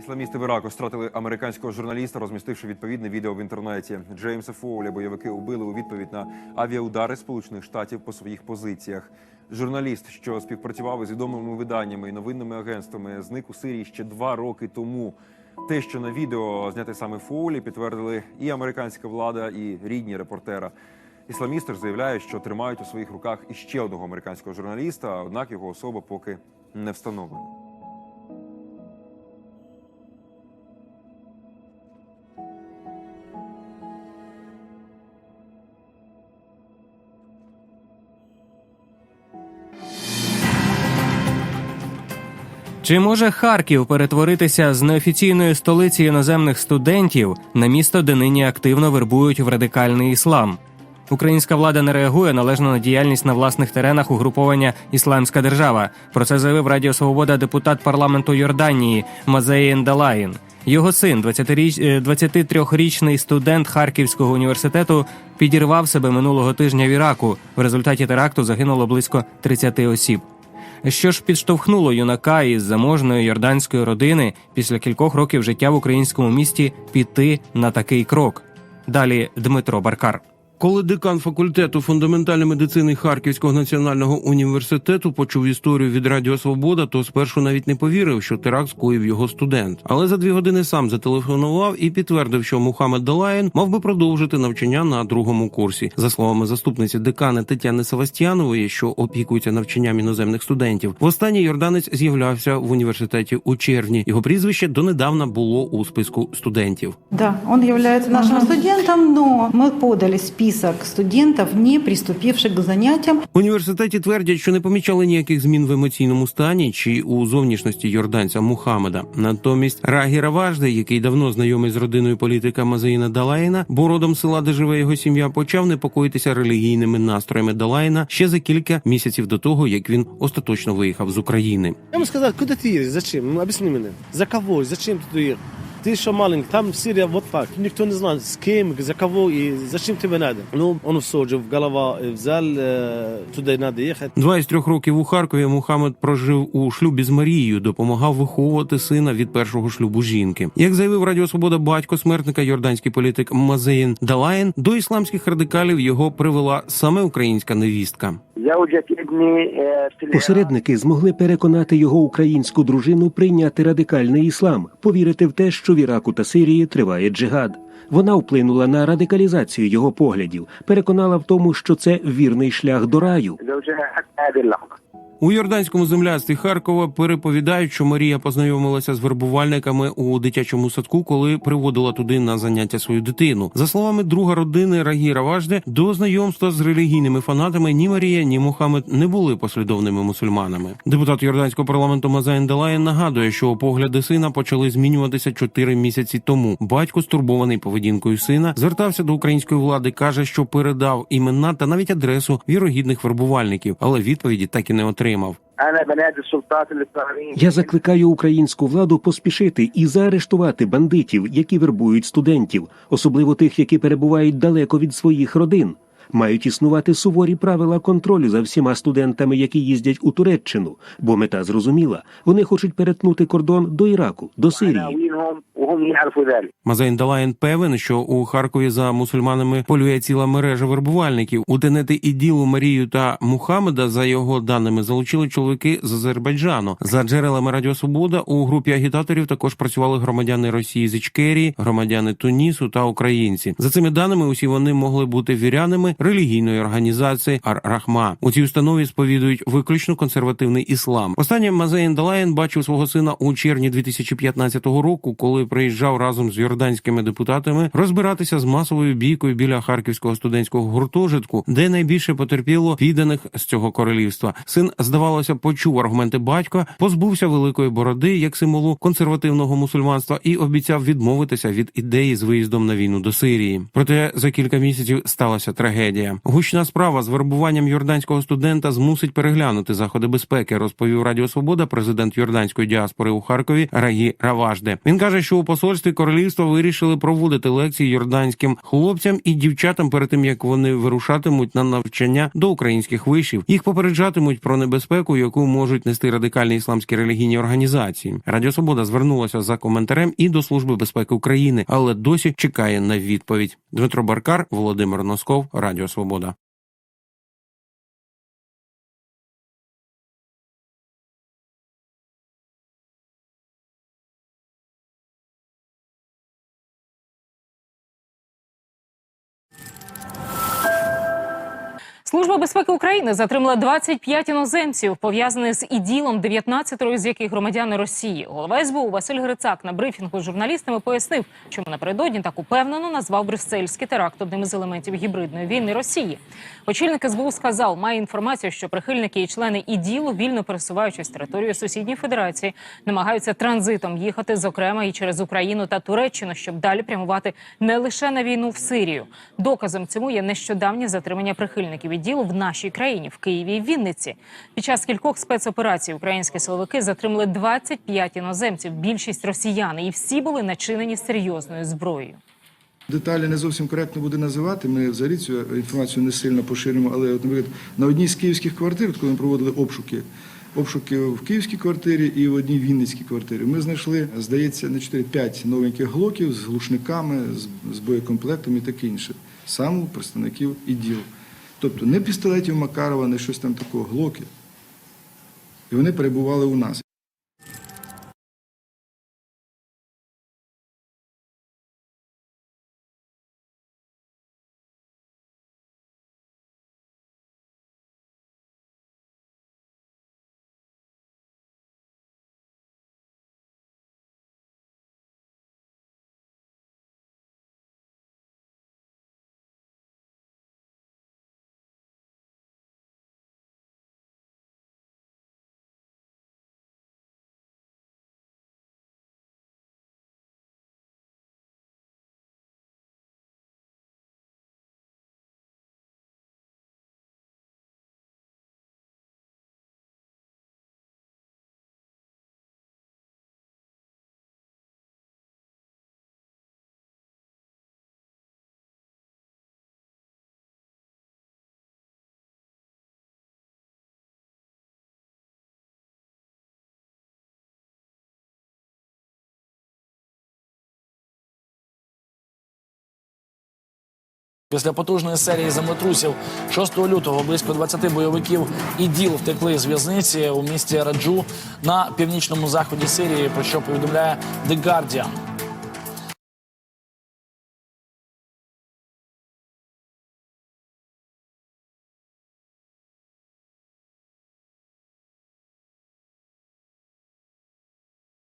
Ісламісти в Іраку стратили американського журналіста, розмістивши відповідне відео в інтернеті. Джеймса Фоуля бойовики убили у відповідь на авіаудари Сполучених Штатів по своїх позиціях. Журналіст, що співпрацював із відомими виданнями і новинними агентствами, зник у Сирії ще два роки тому. Те, що на відео зняте саме Фоулі, підтвердили і американська влада, і рідні репортера. Ісламісти ж заявляють, що тримають у своїх руках іще одного американського журналіста, однак його особа поки не встановлена. Чи може Харків перетворитися з неофіційної столиці іноземних студентів на місто, де нині активно вербують в радикальний іслам? Українська влада не реагує належно на діяльність на власних теренах угруповання Ісламська держава. Про це заявив Радіо Свобода депутат парламенту Йорданії Мазеїн Далаїн. Його син, 20-річ- е, 23-річний студент Харківського університету, підірвав себе минулого тижня в Іраку. В результаті теракту загинуло близько 30 осіб. Що ж підштовхнуло юнака із заможної йорданської родини після кількох років життя в українському місті піти на такий крок? Далі Дмитро Баркар. Коли декан факультету фундаментальної медицини Харківського національного університету почув історію від Радіо Свобода, то спершу навіть не повірив, що теракт скоїв його студент. Але за дві години сам зателефонував і підтвердив, що Мухаммед Далаєн мав би продовжити навчання на другому курсі. За словами заступниці декана Тетяни Савастьянової, що опікується навчанням іноземних студентів, востаннє йорданець з'являвся в університеті у червні. Його прізвище донедавна було у списку студентів. Да, он является нашим студентом, но мы подали список студентов, не приступивших к занятиям. В університеті твердять, що не помічали ніяких змін в емоційному стані чи у зовнішності йорданця Мухаммеда. Натомість Рагі Раважде, який давно знайомий з родиною політика Мазаїна Далаїна, бо родом з села, де живе його сім'я, почав непокоїтися релігійними настроями Далаїна ще за кілька місяців до того, як він остаточно виїхав з України. Я ему сказал, куда ты едешь, зачем? Ну, объясни мне. За кого? Зачем ты туда ехал? Ты еще маленький, там Сирия вот так. Никто не знает, с кем, за кого и зачем тебе надо. Ну, он все же в голова е, взял, е, туди надо ехать. 23 років у Харкові Мухаммед прожив у шлюбі з Марією, допомагав виховувати сина від першого шлюбу жінки. Як заявив Радіо Свобода, батько смертника, йорданський політик Мазеїн Далаєн, до ісламських радикалів його привела саме українська невістка. Посередники змогли переконати його українську дружину прийняти радикальний іслам, повірити в те, що в Іраку та Сирії триває джигад. Вона вплинула на радикалізацію його поглядів, переконала в тому, що це вірний шлях до раю. У Йорданському земляцтві Харкова переповідають, що Марія познайомилася з вербувальниками у дитячому садку, коли приводила туди на заняття свою дитину. За словами друга родини Рагіра Важде, до знайомства з релігійними фанатами ні Марія, ні Мухаммед не були послідовними мусульманами. Депутат Йорданського парламенту Мазайн Делаєн нагадує, що погляди сина почали змінюватися чотири місяці тому. Батько, стурбований поведінкою сина, звертався до української влади, каже, що передав імена та навіть адресу вірогідних вербувальників, але відповіді так і не отримав підтримав. Я закликаю українську владу поспішити і заарештувати бандитів, які вербують студентів, особливо тих, які перебувають далеко від своїх родин. Мають існувати суворі правила контролю за всіма студентами, які їздять у Туреччину, бо мета зрозуміла, вони хочуть перетнути кордон до Іраку, до Сирії. عناوينهم وهم يعرفوا ذلك Мазайн Далаєн певен, що у Харкові за мусульманами полює ціла мережа вербувальників. У Тенети Іділу Марію та Мухаммеда, за його даними, залучили чоловіки з Азербайджану. За джерелами Радіо Свобода у групі агітаторів також працювали громадяни Росії з Ічкерії, громадяни Тунісу та українці. За цими даними, усі вони могли бути вірянами релігійної організації Ар-Рахма. У цій установі сповідують виключно консервативний іслам. Останнє Мазайн Далаєн бачив свого сина у червні 2015 року, коли приїжджав разом з йорданськими депутатами розбиратися з масовою бійкою біля харківського студентського гуртожитку, де найбільше потерпіло підданих з цього королівства. Син, здавалося, почув аргументи батька, позбувся великої бороди як символу консервативного мусульманства і обіцяв відмовитися від ідеї з виїздом на війну до Сирії. Проте за кілька місяців сталася трагедія. Гучна справа з вербуванням йорданського студента змусить переглянути заходи безпеки, розповів Радіо Свобода, президент йорданської діаспори у Харкові Рагі Раважде. Він каже, що у посольстві королівства вирішили проводити лекції йорданським хлопцям і дівчатам перед тим як вони вирушатимуть на навчання до українських вишів. Їх попереджатимуть про небезпеку, яку можуть нести радикальні ісламські релігійні організації. Радіо Свобода звернулася за коментарем і до Служби безпеки України, але досі чекає на відповідь. Дмитро Баркар, Володимир Носков, Радіо Свобода. Служба безпеки України затримала 25 іноземців, пов'язаних з іділом, 19 з яких громадяни Росії. Голова СБУ Василь Грицак на брифінгу з журналістами пояснив, чому напередодні так упевнено назвав брюссельський теракт одним із елементів гібридної війни Росії. Очільник СБУ сказав, має інформацію, що прихильники і члени іділу, вільно пересуваючись територією сусідньої федерації, намагаються транзитом їхати, зокрема і через Україну та Туреччину, щоб далі прямувати не лише на війну в Сирію. Доказом цьому є нещодавнє затримання прихильників іділу в нашій країні, в Києві і Вінниці. Під час кількох спецоперацій українські силовики затримали 25 іноземців, більшість росіяни, і всі були начинені серйозною зброєю. Деталі не зовсім коректно буде називати. Ми взагалі цю інформацію не сильно поширюємо, але, наприклад, на одній з київських квартир, коли ми проводили обшуки, обшуки в київській квартирі і в одній вінницькій квартирі, ми знайшли, здається, на 4-5 новеньких глоків з глушниками, з, боєкомплектом і таке інше. Саме представників іділ. Тобто не пістолетів Макарова, не щось там такого, глоки. І вони перебували у нас. Після потужної серії землетрусів 6 лютого близько 20 бойовиків і діл втекли з в'язниці у місті Раджу на північному заході Сирії. Про що повідомляє The Guardian.